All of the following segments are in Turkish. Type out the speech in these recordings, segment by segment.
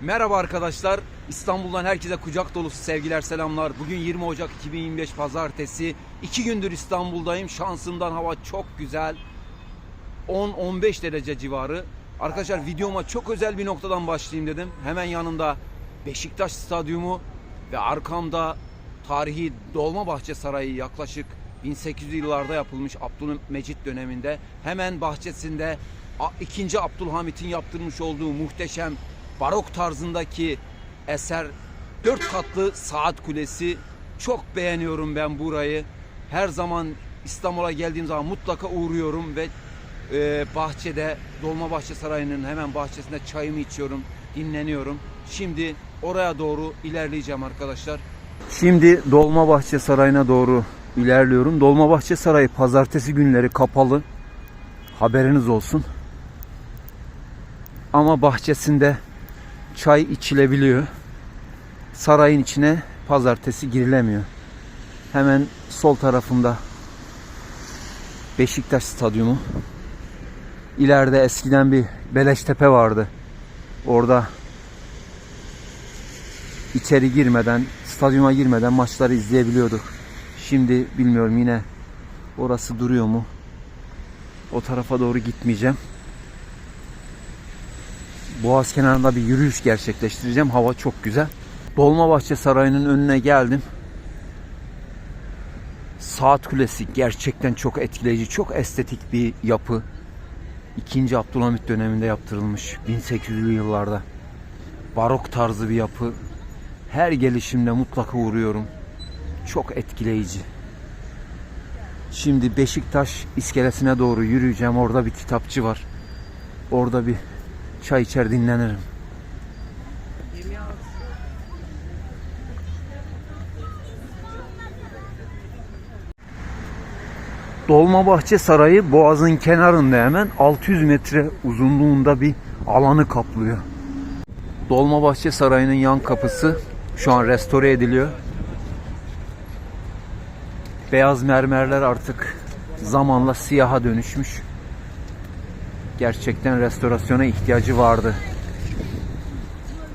Merhaba arkadaşlar. İstanbul'dan herkese kucak dolusu sevgiler, selamlar. Bugün 20 Ocak 2025 Pazartesi. İki gündür İstanbul'dayım. Şansımdan hava çok güzel. 10-15 derece civarı. Arkadaşlar videoma çok özel bir noktadan başlayayım dedim. Hemen yanında Beşiktaş Stadyumu ve arkamda tarihi Dolmabahçe Sarayı yaklaşık 1800'lü yıllarda yapılmış Abdülmecit döneminde. Hemen bahçesinde 2. Abdülhamit'in yaptırmış olduğu muhteşem barok tarzındaki eser 4 katlı saat kulesi. Çok beğeniyorum ben burayı. Her zaman İstanbul'a geldiğim zaman mutlaka uğruyorum ve e, bahçede Dolmabahçe Sarayı'nın hemen bahçesinde çayımı içiyorum, dinleniyorum. Şimdi oraya doğru ilerleyeceğim arkadaşlar. Şimdi Dolmabahçe Sarayı'na doğru ilerliyorum. Dolmabahçe Sarayı pazartesi günleri kapalı. Haberiniz olsun. Ama bahçesinde çay içilebiliyor. Sarayın içine pazartesi girilemiyor. Hemen sol tarafında Beşiktaş Stadyumu. İleride eskiden bir Beleştepe vardı. Orada içeri girmeden, stadyuma girmeden maçları izleyebiliyorduk. Şimdi bilmiyorum yine orası duruyor mu? O tarafa doğru gitmeyeceğim. Boğaz kenarında bir yürüyüş gerçekleştireceğim. Hava çok güzel. Dolmabahçe Sarayı'nın önüne geldim. Saat Kulesi gerçekten çok etkileyici, çok estetik bir yapı. 2. Abdülhamit döneminde yaptırılmış 1800'lü yıllarda. Barok tarzı bir yapı. Her gelişimde mutlaka uğruyorum. Çok etkileyici. Şimdi Beşiktaş iskelesine doğru yürüyeceğim. Orada bir kitapçı var. Orada bir çay içer dinlenirim. Dolmabahçe Sarayı Boğaz'ın kenarında hemen 600 metre uzunluğunda bir alanı kaplıyor. Dolmabahçe Sarayı'nın yan kapısı şu an restore ediliyor. Beyaz mermerler artık zamanla siyaha dönüşmüş. Gerçekten restorasyona ihtiyacı vardı.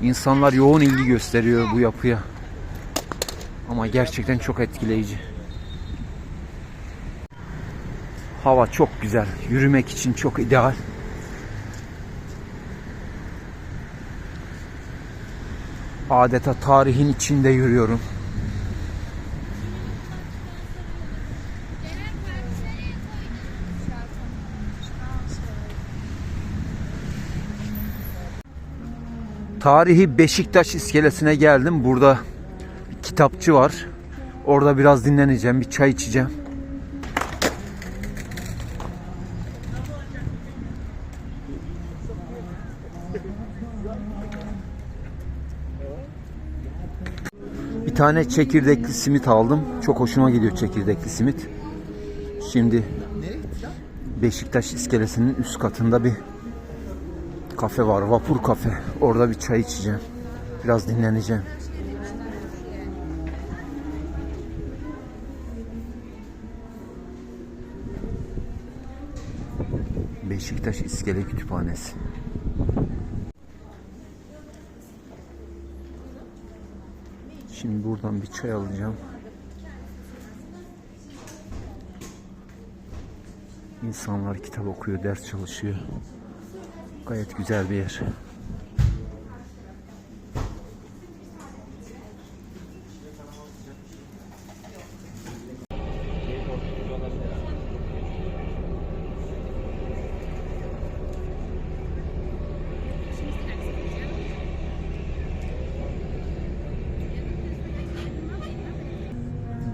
İnsanlar yoğun ilgi gösteriyor bu yapıya. Ama gerçekten çok etkileyici. Hava çok güzel. Yürümek için çok ideal. Adeta tarihin içinde yürüyorum. Tarihi Beşiktaş iskelesine geldim. Burada bir kitapçı var. Orada biraz dinleneceğim, bir çay içeceğim. Bir tane çekirdekli simit aldım. Çok hoşuma gidiyor çekirdekli simit. Şimdi Beşiktaş iskelesinin üst katında bir kafe var. Vapur kafe. Orada bir çay içeceğim. Biraz dinleneceğim. Beşiktaş İskele Kütüphanesi. Şimdi buradan bir çay alacağım. İnsanlar kitap okuyor, ders çalışıyor. Gayet güzel bir yer.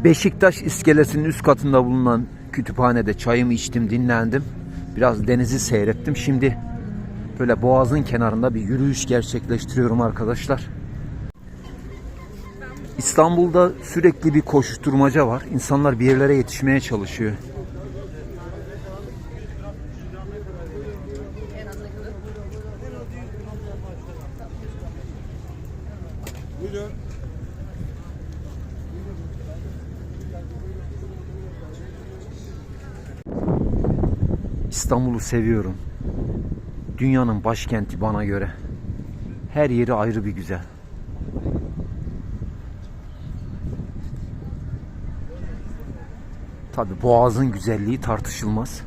Beşiktaş iskelesinin üst katında bulunan kütüphanede çayımı içtim, dinlendim. Biraz denizi seyrettim. Şimdi böyle boğazın kenarında bir yürüyüş gerçekleştiriyorum arkadaşlar. İstanbul'da sürekli bir koşuşturmaca var. İnsanlar bir yerlere yetişmeye çalışıyor. İstanbul'u seviyorum. Dünyanın başkenti bana göre. Her yeri ayrı bir güzel. Tabi boğazın güzelliği tartışılmaz.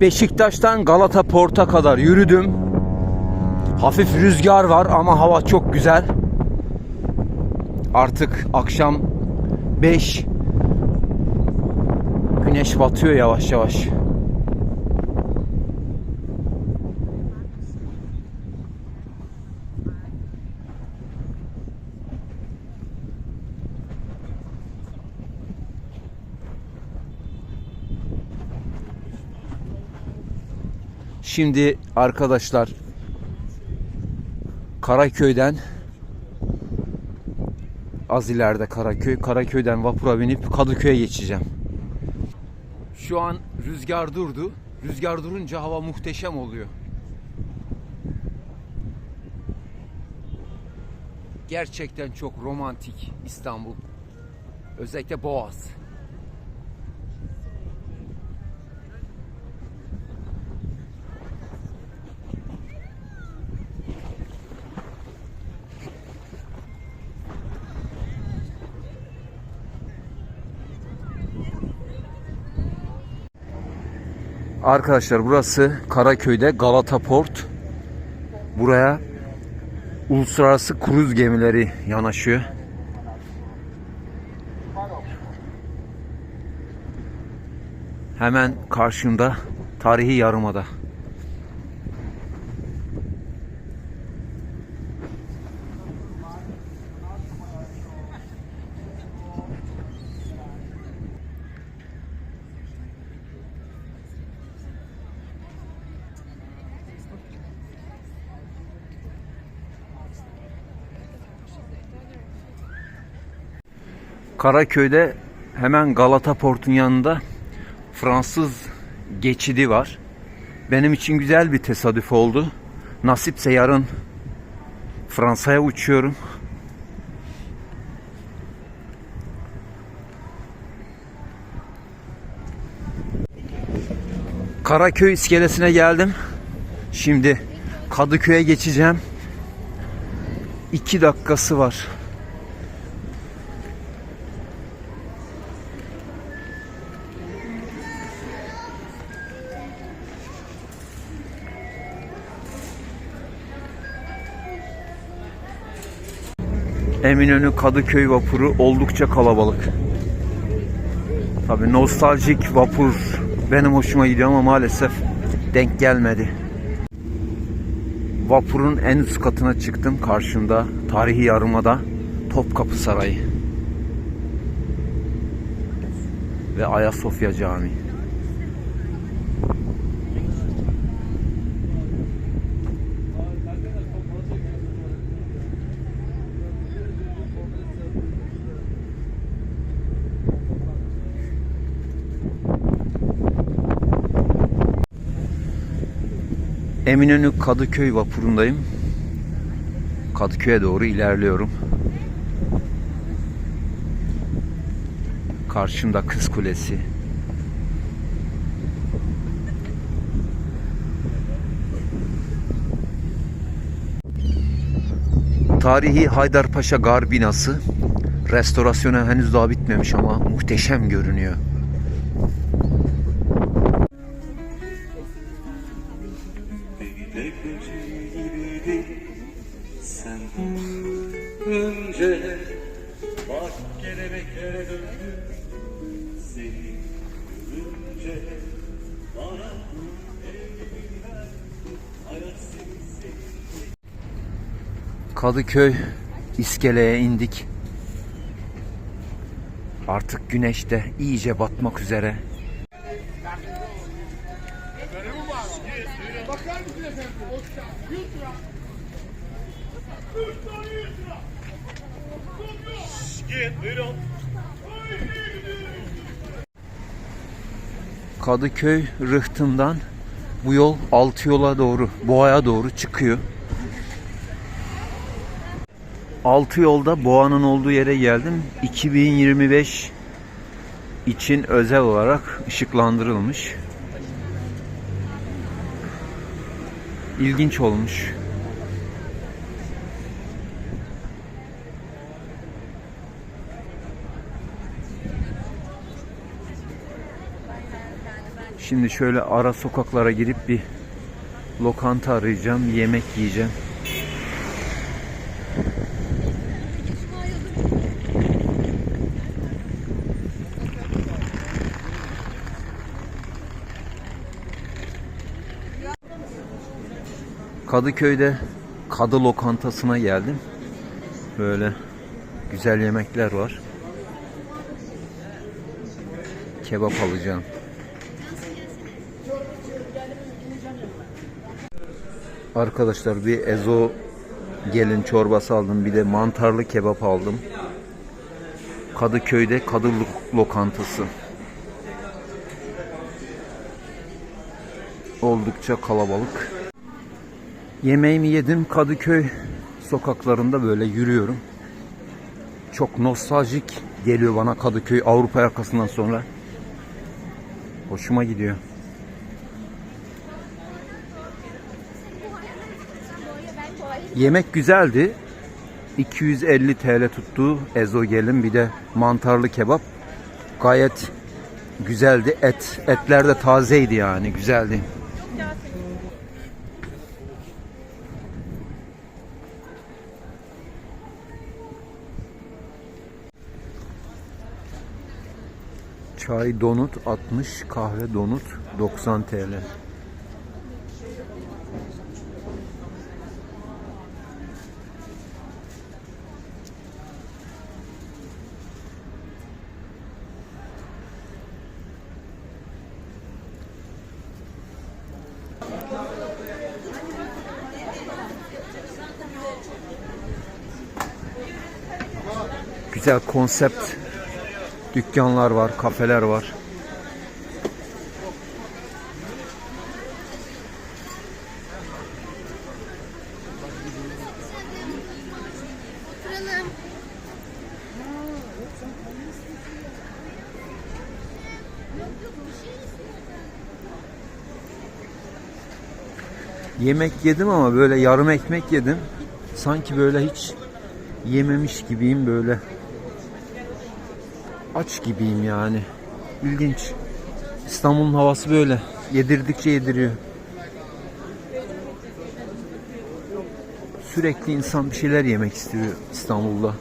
Beşiktaş'tan Galata Port'a kadar yürüdüm. Hafif rüzgar var ama hava çok güzel. Artık akşam 5 Güneş batıyor yavaş yavaş. Şimdi arkadaşlar Karaköy'den az ileride Karaköy. Karaköy'den vapura binip Kadıköy'e geçeceğim. Şu an rüzgar durdu. Rüzgar durunca hava muhteşem oluyor. Gerçekten çok romantik İstanbul. Özellikle Boğaz. Arkadaşlar burası Karaköy'de Galata Port. Buraya uluslararası kruz gemileri yanaşıyor. Hemen karşımda tarihi yarımada. Karaköy'de hemen Galata Port'un yanında Fransız geçidi var. Benim için güzel bir tesadüf oldu. Nasipse yarın Fransa'ya uçuyorum. Karaköy iskelesine geldim. Şimdi Kadıköy'e geçeceğim. 2 dakikası var. Eminönü Kadıköy vapuru oldukça kalabalık. Tabi nostaljik vapur benim hoşuma gidiyor ama maalesef denk gelmedi. Vapurun en üst katına çıktım. Karşımda tarihi yarımada Topkapı Sarayı ve Ayasofya Camii. Eminönü Kadıköy vapurundayım. Kadıköy'e doğru ilerliyorum. Karşımda Kız Kulesi. Tarihi Haydarpaşa Gar binası restorasyona henüz daha bitmemiş ama muhteşem görünüyor. Kadıköy iskeleye indik. Artık güneş de iyice batmak üzere. Git buyurun Kadıköy rıhtımdan bu yol altı yola doğru, Boğa'ya doğru çıkıyor. Altı yolda Boğa'nın olduğu yere geldim. 2025 için özel olarak ışıklandırılmış. İlginç olmuş. Şimdi şöyle ara sokaklara girip bir lokanta arayacağım, yemek yiyeceğim. Kadıköy'de Kadı Lokantası'na geldim. Böyle güzel yemekler var. Kebap alacağım. Arkadaşlar bir ezo gelin çorbası aldım. Bir de mantarlı kebap aldım. Kadıköy'de Kadı Lo- Lokantası. Oldukça kalabalık. Yemeğimi yedim. Kadıköy sokaklarında böyle yürüyorum. Çok nostaljik geliyor bana Kadıköy Avrupa yakasından sonra. Hoşuma gidiyor. Yemek güzeldi. 250 TL tuttu ezogelin bir de mantarlı kebap. Gayet güzeldi. Et etler de tazeydi yani güzeldi. Çay donut 60, kahve donut 90 TL. Güzel konsept dükkanlar var, kafeler var. Yemek yedim ama böyle yarım ekmek yedim. Sanki böyle hiç yememiş gibiyim böyle. Aç gibiyim yani. İlginç. İstanbul'un havası böyle. Yedirdikçe yediriyor. Sürekli insan bir şeyler yemek istiyor İstanbul'da.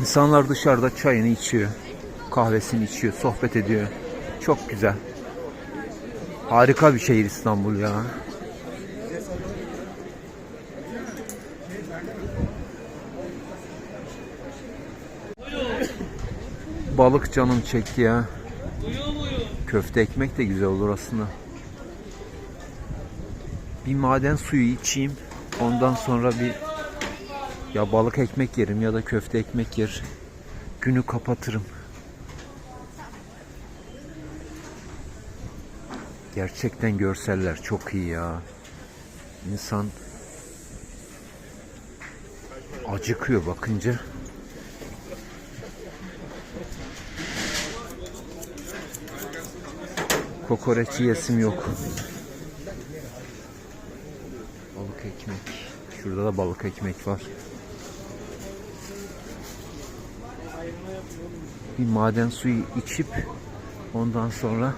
İnsanlar dışarıda çayını içiyor. Kahvesini içiyor, sohbet ediyor. Çok güzel. Harika bir şehir İstanbul ya. Balık canım çekti ya. Köfte ekmek de güzel olur aslında. Bir maden suyu içeyim. Ondan sonra bir ya balık ekmek yerim ya da köfte ekmek yer. Günü kapatırım. Gerçekten görseller çok iyi ya. İnsan acıkıyor bakınca. Kokoreç yesim yok. Balık ekmek. Şurada da balık ekmek var. Bir maden suyu içip ondan sonra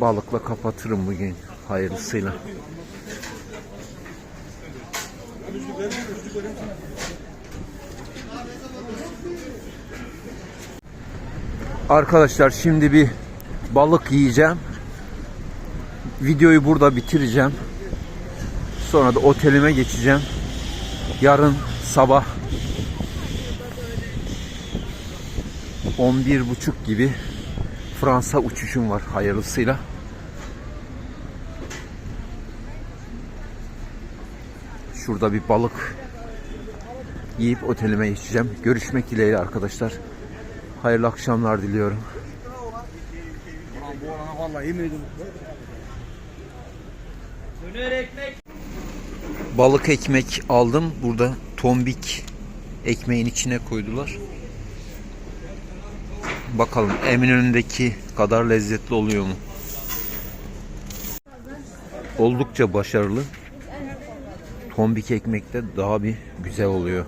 balıkla kapatırım bugün hayırlısıyla. Arkadaşlar şimdi bir balık yiyeceğim. Videoyu burada bitireceğim. Sonra da otelime geçeceğim. Yarın sabah 11.30 gibi Fransa uçuşum var hayırlısıyla. Şurada bir balık yiyip otelime geçeceğim. Görüşmek dileğiyle arkadaşlar. Hayırlı akşamlar diliyorum. Balık ekmek aldım. Burada tombik ekmeğin içine koydular. Bakalım Eminönü'ndeki kadar lezzetli oluyor mu? Oldukça başarılı. Tombik ekmekte daha bir güzel oluyor.